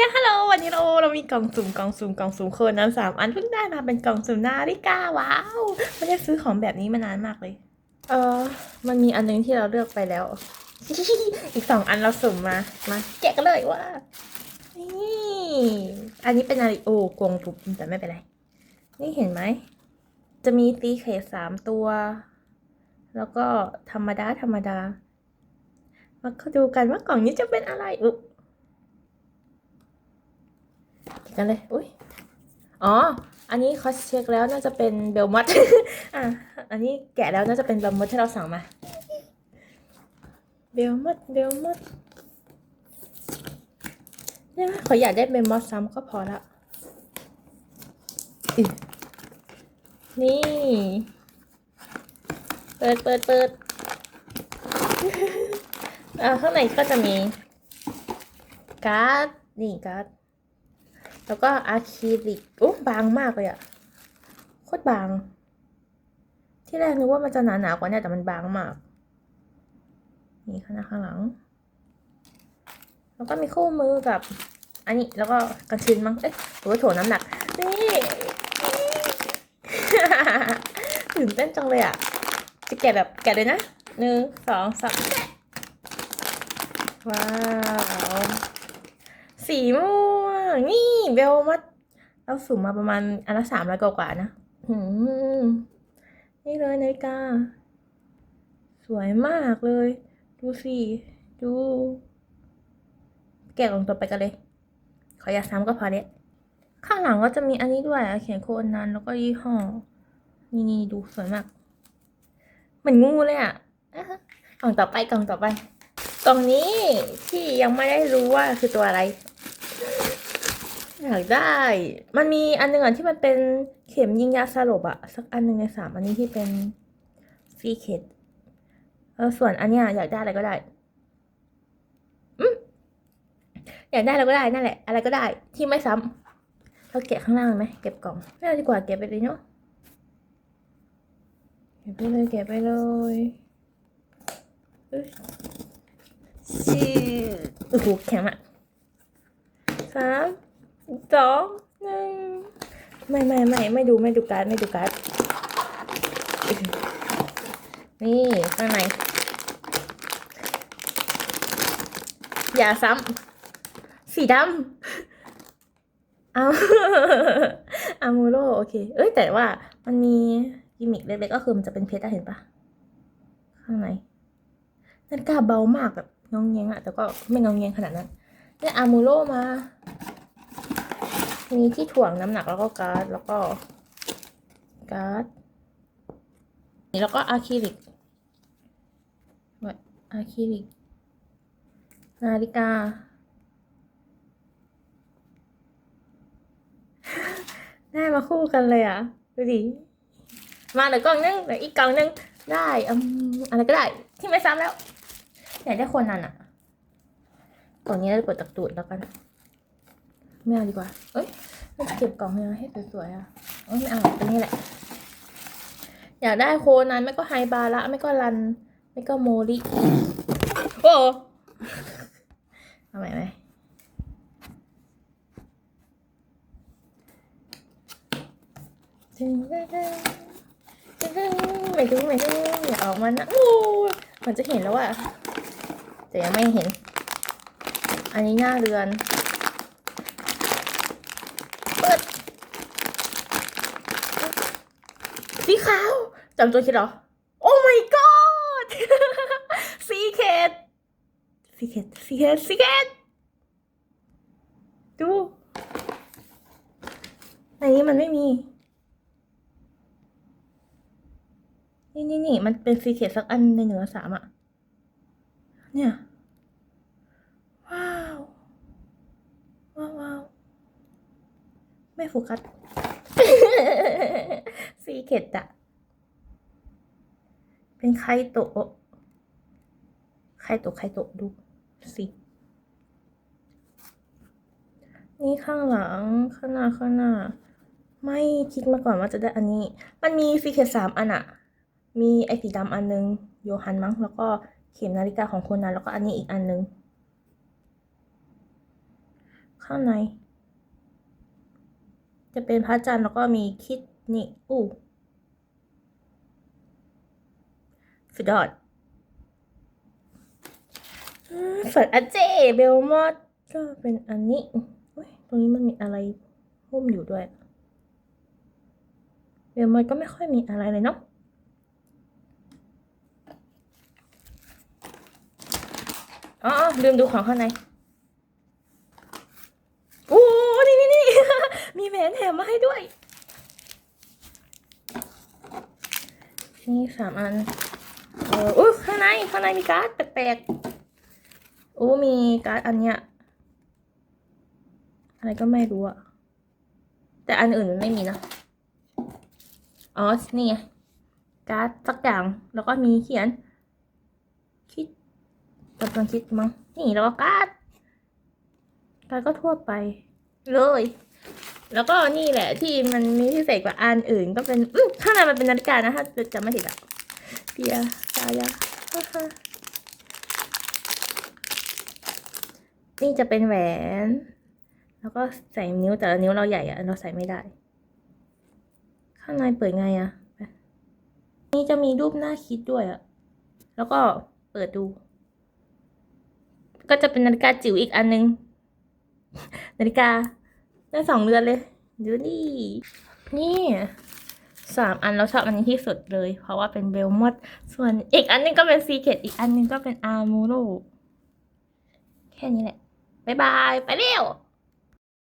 ย่าฮัลโหลวันนี้เราเรามีกล่องสุ่มกล่องสุ่มกล่องสุ่มโคนนั้นสามอันเพิ่งได้มาเป็นกล่องสุ่มนาฬิกาว้าวไม่ได้ซื้อของแบบนี้มานานมากเลย เออมันมีอันนึงที่เราเลือกไปแล้ว อีกสองอันเราสุ่มมามาแกะกันเลยว่านี่อันนี้เป็นนาฬิโอกงปุบแต่ไม่เป็นไร นี่เห็นไหม จะมีตีเขตสามตัว แล้วก็ธรรมดาธรรมดามาดูกันว่ากล่องนี้จะเป็นอะไรอุ๊บ กันเลย อุ้ยอ๋อ อันนี้เขาเช็คแล้วน่าจะเป็นเบลมอดอะ อันนี้แกะแล้วน่าจะเป็นเบลมอดที่เราสั่งมา เบลมอดเบลมอดเนี่ยขออยากได้เบลมอดซ้ำก็พอละนี่ เปิดเปิดเปิดอ่าข้างในก็จะมีการ์ด นี่การ์ด แล้วก็อะคริลิกโอ้บางมากเลยอะโคตรบาง ที่แรกนึกว่ามันจะหนาหนากว่านี่ยแต่มันบางมาก นี่ข้างหน้าข้างหลัง แล้วก็มีคู่มือกับ อันนี้แล้วก็กระชินมั้งเอ๊ะหรือว่าโถน้ำหนัก นี่ตื่นเต้นจังเลยอะจะแกะแบบแกะเลยนะหนึ่งสองสามว้าว สีม่วง นี่เบลมัดเราสุ่มมาประมาณอันละสามร้อยกว่านะนี่เลยนาฬิกา สวยมากเลย ดูสิ ดู แกะกล่องต่อไปกันเลย ขออยากซ้ำก็พอเนี้ยข้างหลังก็จะมีอันนี้ด้วยเขียนโคนนั้นแล้วก็ยี่ห้อ นี่นี่ดูสวยมาก เหมือนงูเลยอะ่ะกล่องต่อไปกล่องต่อไป กล่องนี้ที่ยังไม่ได้รู้ว่าคือตัวอะไร อยากได้ มันมีอันหนึ่งอะที่มันเป็นเข็มยิงยาสลบอะสักอันหนึ่งในสามอันนี้ที่เป็นซีเคดเออส่วนอันเนี้ยอยากได้อะไรก็ได้อืมอยากได้อะไรก็ได้นั่นแหละ อะไรก็ได้ที่ไม่ซ้ำเราแกะข้างล่างไหมเก็บกล่องไม่เอาดีกว่าเก็บไปเลยเนาะเก็บไปเลยเก็บไปเลยอึ๊ยสี่โอ้โหแข็งอะสาม สองหนึ่งไม่ไม่ไม่ไม่ดูไม่ดูการ์ดไม่ดูการ์ดนี่ข้างในอย่าซ้ำสีดำเอาอามูโรโอเค เอ้ยแต่ว่ามันมีกิมมิคเล็กๆก็คือมันจะเป็นเพชรเห็นปะข้างในนาฬิกาเบามากแบบงองแงงอะแต่ก็ไม่งองแงงขนาดนั้นเนี่ยอามูโรมา มีที่ถ่วงน้ำหนักแล้วก็การ์ดแล้วก็การ์ดนี่แล้วก็อะคริลิกอะคริลิก นาฬิกา ได้มาคู่กันเลยอะ ดูดิ มาเหลือกล่องนึงเหลืออีกกล่องนึง ได้อมอะไรก็ได้ ที่ไม่ซ้ำแล้ว อยากได้คนนั้นอะกล่องนี้เรากดตักตูดแล้วกัน ไม่เอาดีกว่า เอ้ยเราจะเก็บกล่องให้สวยๆอะเอ้ยไม่เอาตัวนี้แหละ อยากได้โคนันไม่ก็ไฮบาระไม่ก็รัน ไม่ก็โมริโอ้เอาใหม่ไหมไม่ถึงไม่ถึงอย่าออกมานะโอ้ยมันจะเห็นแล้วอะแต่ยังไม่เห็น อันนี้หน้าเรือน เปิด สีขาวจำตัวคิดเหรอ โอ้ my god สีเคดซีเคทซีเคทซีเคทดูในนี้มันไม่มี นี่นี่นี่มันเป็นซีเคทสักอันในเหนือสามอะเนี่ย ว้าว ว้าวว้าวไม่โฟกัส ซีเคทอะเป็นไคโตะไคโตะไคโตะดูสินี่ข้างหลังข้างหน้าข้างหน้า ไม่คิดมาก่อนว่าจะได้อันนี้ มันมีซีเคทสามอันอะมีไอสีดำอันนึง โยฮันมั้งแล้วก็เข็มนาฬิกาของคนนั้นแล้วก็อันนี้อีกอันนึง ข้างใน จะเป็นพระจันทร์แล้วก็มีคิดนี่อู้สุดยอดอืมส่วนอาเจเบลมอดก็เป็นอันนี้ตรงนี้มันมีอะไรหุ้มอยู่ด้วย เบลมอดก็ไม่ค่อยมีอะไรเลยเนาะอ๋อลืมดูของข้างในโอ้นี่นี่นี่มีแหวนแถมมาให้ด้วย นี่สามอันเอออุ้ยข้างในข้างในมีการ์ดแปลกๆโอ้มีการ์ดอันเนี้ยอะไรก็ไม่รู้อะแต่อันอื่นมันไม่มีนะอ๋อนี่ไงการ์ดสักอย่างแล้วก็มีเขียน คิดกำลังคิดมั้งนี่แล้วก็การ์ดการ์ดก็ทั่วไปเลย แล้วก็นี่แหละที่มันมีพิเศษกว่าอันอื่น ก็เป็นข้างในมันเป็นนาฬิกานะถ้าจำไม่ผิดอะเปียตายาฮ่าฮ่านี่จะเป็นแหวน แล้วก็ใส่นิ้วแต่ละนิ้วเราใหญ่อะเราใส่ไม่ได้ ข้างในเปิดไงอะนี่จะมีรูปหน้าคิดด้วยอะแล้วก็เปิดดู ก็จะเป็นนาฬิกาจิ๋วอีกอันนึง นาฬิกา ได้สองเดือนเลย ดูนี่นี่สามอันเราชอบอันนี้ที่สุดเลย เพราะว่าเป็นเบลมอดส่วนอีกอันนึงก็เป็นซีเกตอีกอันนึงก็เป็นอาร์มูโรแค่นี้แหละ บ๊ายบาย ไปเร็ว